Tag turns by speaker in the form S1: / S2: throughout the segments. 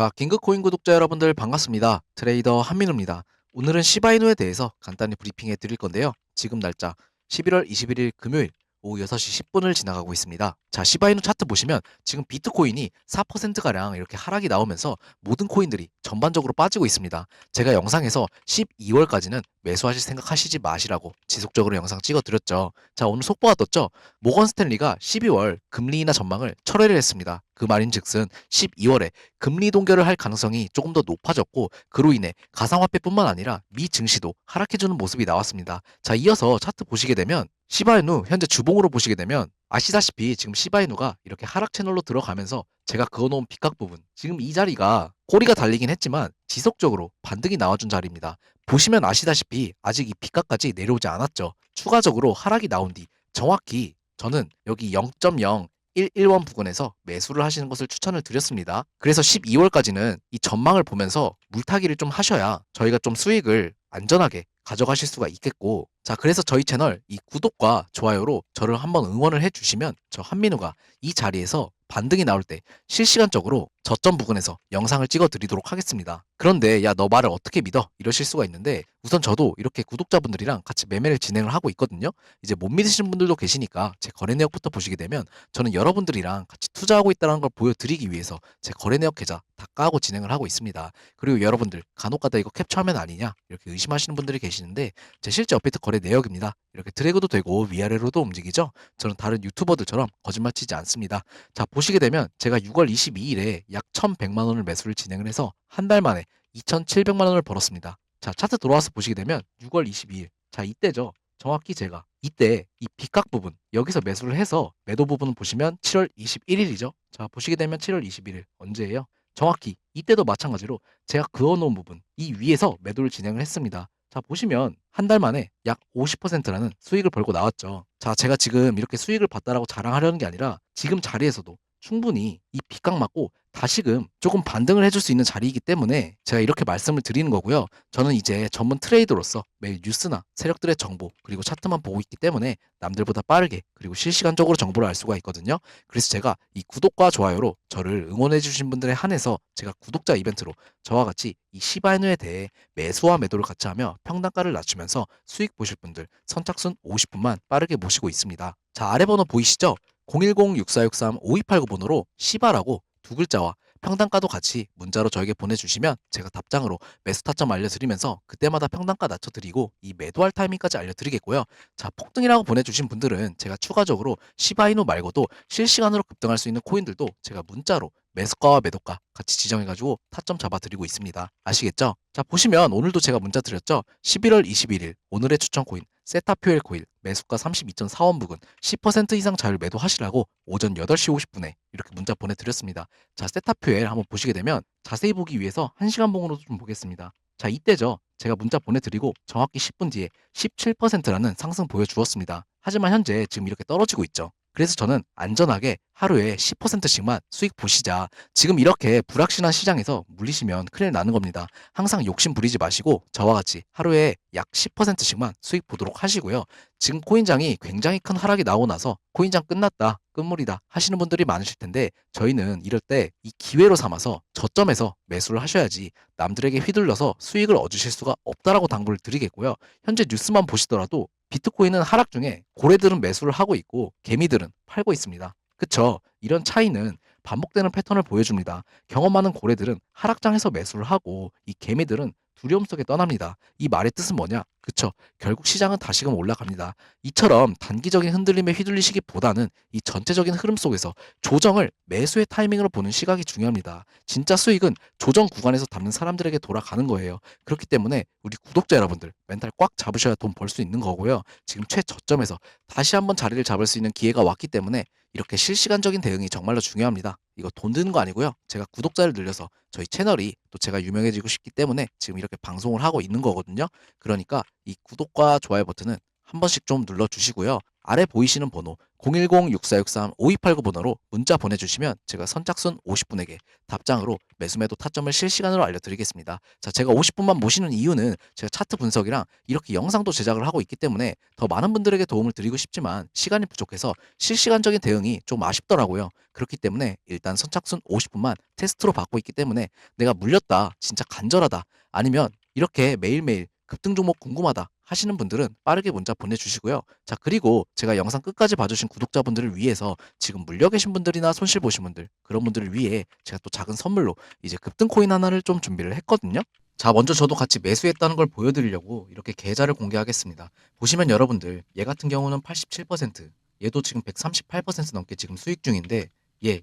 S1: 자, 긴급코인 구독자 여러분들 반갑습니다. 트레이더 한민우입니다. 오늘은 시바이누에 대해서 간단히 브리핑해 드릴 건데요. 지금 날짜 11월 21일 금요일 오후 6시 10분을 지나가고 있습니다. 자, 시바이누 차트 보시면 지금 비트코인이 4%가량 이렇게 하락이 나오면서 모든 코인들이 전반적으로 빠지고 있습니다. 제가 영상에서 12월까지는 매수하실 생각 하시지 마시라고 지속적으로 영상 찍어 드렸죠. 자, 오늘 속보가 떴죠? 모건 스탠리가 12월 금리 인하 전망을 철회를 했습니다. 그 말인 즉슨 12월에 금리 동결을 할 가능성이 조금 더 높아졌고 그로 인해 가상화폐뿐만 아니라 미 증시도 하락해주는 모습이 나왔습니다. 자, 이어서 차트 보시게 되면 시바이누 현재 주봉으로 보시게 되면 아시다시피 지금 시바이누가 이렇게 하락 채널로 들어가면서 제가 그어놓은 빗각 부분 지금 이 자리가 꼬리가 달리긴 했지만 지속적으로 반등이 나와준 자리입니다. 보시면 아시다시피 아직 이 빗각까지 내려오지 않았죠. 추가적으로 하락이 나온 뒤 정확히 저는 여기 0.011원 부근에서 매수를 하시는 것을 추천을 드렸습니다. 그래서 12월까지는 이 전망을 보면서 물타기를 좀 하셔야 저희가 좀 수익을 안전하게 가져가실 수가 있겠고 자 그래서 저희 채널 이 구독과 좋아요로 저를 한번 응원을 해주시면 저 한민우가 이 자리에서 반등이 나올 때 실시간적으로 저점 부근에서 영상을 찍어 드리도록 하겠습니다. 그런데 야 너 말을 어떻게 믿어? 이러실 수가 있는데 우선 저도 이렇게 구독자분들이랑 같이 매매를 진행을 하고 있거든요. 이제 못 믿으시는 분들도 계시니까 제 거래 내역부터 보시게 되면 저는 여러분들이랑 같이 투자하고 있다는 걸 보여드리기 위해서 제 거래 내역 계좌 다 까고 진행을 하고 있습니다. 그리고 여러분들 간혹가다 이거 캡처하면 아니냐 이렇게 의심하시는 분들이 계시는데 제 실제 업데이트 거래 내역입니다. 이렇게 드래그도 되고 위아래로도 움직이죠. 저는 다른 유튜버들처럼 거짓말 치지 않습니다. 자 보시게 되면 제가 6월 22일에 약 1,100만 원을 매수를 진행을 해서 한 달 만에 2,700만 원을 벌었습니다. 자 차트 돌아와서 보시게 되면 6월 22일 자 이때죠. 정확히 제가 이때 이 빗각 부분 여기서 매수를 해서 매도 부분을 보시면 7월 21일이죠. 자 보시게 되면 7월 21일 언제예요? 정확히 이때도 마찬가지로 제가 그어놓은 부분 이 위에서 매도를 진행을 했습니다. 자 보시면 한 달 만에 약 50%라는 수익을 벌고 나왔죠. 자 제가 지금 이렇게 수익을 봤다라고 자랑하려는 게 아니라 지금 자리에서도 충분히 이 빗각 맞고 다시금 조금 반등을 해줄 수 있는 자리이기 때문에 제가 이렇게 말씀을 드리는 거고요. 저는 이제 전문 트레이더로서 매일 뉴스나 세력들의 정보 그리고 차트만 보고 있기 때문에 남들보다 빠르게 그리고 실시간적으로 정보를 알 수가 있거든요. 그래서 제가 이 구독과 좋아요로 저를 응원해 주신 분들에 한해서 제가 구독자 이벤트로 저와 같이 이 시바이누에 대해 매수와 매도를 같이 하며 평단가를 낮추면서 수익 보실 분들 선착순 50분만 빠르게 모시고 있습니다. 자 아래 번호 보이시죠? 010-6463-5289번호로 시바라고 두 글자와 평단가도 같이 문자로 저에게 보내주시면 제가 답장으로 매수 타점 알려드리면서 그때마다 평단가 낮춰드리고 이 매도할 타이밍까지 알려드리겠고요. 자 폭등이라고 보내주신 분들은 제가 추가적으로 시바이노 말고도 실시간으로 급등할 수 있는 코인들도 제가 문자로 매수가와 매도가 같이 지정해가지고 타점 잡아드리고 있습니다. 아시겠죠? 자 보시면 오늘도 제가 문자 드렸죠? 11월 21일 오늘의 추천 코인 세타퓨엘 코일 매수가 32.4원 부근 10% 이상 자율 매도하시라고 오전 8시 50분에 이렇게 문자 보내드렸습니다. 자 세타퓨엘 한번 보시게 되면 자세히 보기 위해서 1시간 봉으로 좀 보겠습니다. 자 이때죠. 제가 문자 보내드리고 정확히 10분 뒤에 17%라는 상승 보여주었습니다. 하지만 현재 지금 이렇게 떨어지고 있죠. 그래서 저는 안전하게 하루에 10%씩만 수익 보시자. 지금 이렇게 불확실한 시장에서 물리시면 큰일 나는 겁니다. 항상 욕심 부리지 마시고 저와 같이 하루에 약 10%씩만 수익 보도록 하시고요. 지금 코인장이 굉장히 큰 하락이 나오고 나서 코인장 끝났다, 끝물이다 하시는 분들이 많으실 텐데 저희는 이럴 때 이 기회로 삼아서 저점에서 매수를 하셔야지 남들에게 휘둘려서 수익을 얻으실 수가 없다라고 당부를 드리겠고요. 현재 뉴스만 보시더라도 비트코인은 하락 중에 고래들은 매수를 하고 있고 개미들은 팔고 있습니다. 그쵸? 이런 차이는 반복되는 패턴을 보여줍니다. 경험 많은 고래들은 하락장에서 매수를 하고 이 개미들은 두려움 속에 떠납니다. 이 말의 뜻은 뭐냐? 그쵸. 결국 시장은 다시금 올라갑니다. 이처럼 단기적인 흔들림에 휘둘리시기보다는 이 전체적인 흐름 속에서 조정을 매수의 타이밍으로 보는 시각이 중요합니다. 진짜 수익은 조정 구간에서 담는 사람들에게 돌아가는 거예요. 그렇기 때문에 우리 구독자 여러분들 멘탈 꽉 잡으셔야 돈 벌 수 있는 거고요. 지금 최저점에서 다시 한번 자리를 잡을 수 있는 기회가 왔기 때문에 이렇게 실시간적인 대응이 정말로 중요합니다. 이거 돈 드는 거 아니고요. 제가 구독자를 늘려서 저희 채널이 또 제가 유명해지고 싶기 때문에 지금 이렇게 방송을 하고 있는 거거든요. 그러니까 이 구독과 좋아요 버튼은 한 번씩 좀 눌러주시고요. 아래 보이시는 번호 010-6463-5289 번호로 문자 보내주시면 제가 선착순 50분에게 답장으로 매수매도 타점을 실시간으로 알려드리겠습니다. 자, 제가 50분만 모시는 이유는 제가 차트 분석이랑 이렇게 영상도 제작을 하고 있기 때문에 더 많은 분들에게 도움을 드리고 싶지만 시간이 부족해서 실시간적인 대응이 좀 아쉽더라고요. 그렇기 때문에 일단 선착순 50분만 테스트로 받고 있기 때문에 내가 물렸다, 진짜 간절하다, 아니면 이렇게 매일매일 급등 종목 궁금하다 하시는 분들은 빠르게 문자 보내주시고요. 자, 그리고 제가 영상 끝까지 봐주신 구독자분들을 위해서 지금 물려 계신 분들이나 손실 보신 분들, 그런 분들을 위해 제가 또 작은 선물로 이제 급등 코인 하나를 좀 준비를 했거든요. 자, 먼저 저도 같이 매수했다는 걸 보여드리려고 이렇게 계좌를 공개하겠습니다. 보시면 여러분들, 얘 같은 경우는 87%, 얘도 지금 138% 넘게 지금 수익 중인데, 얘,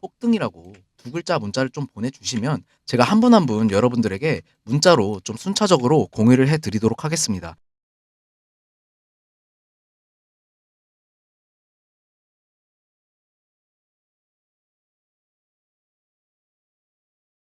S1: 폭등이라고 두 글자 문자를 좀 보내주시면 제가 한 분 한 분 여러분들에게 문자로 좀 순차적으로 공유를 해드리도록 하겠습니다.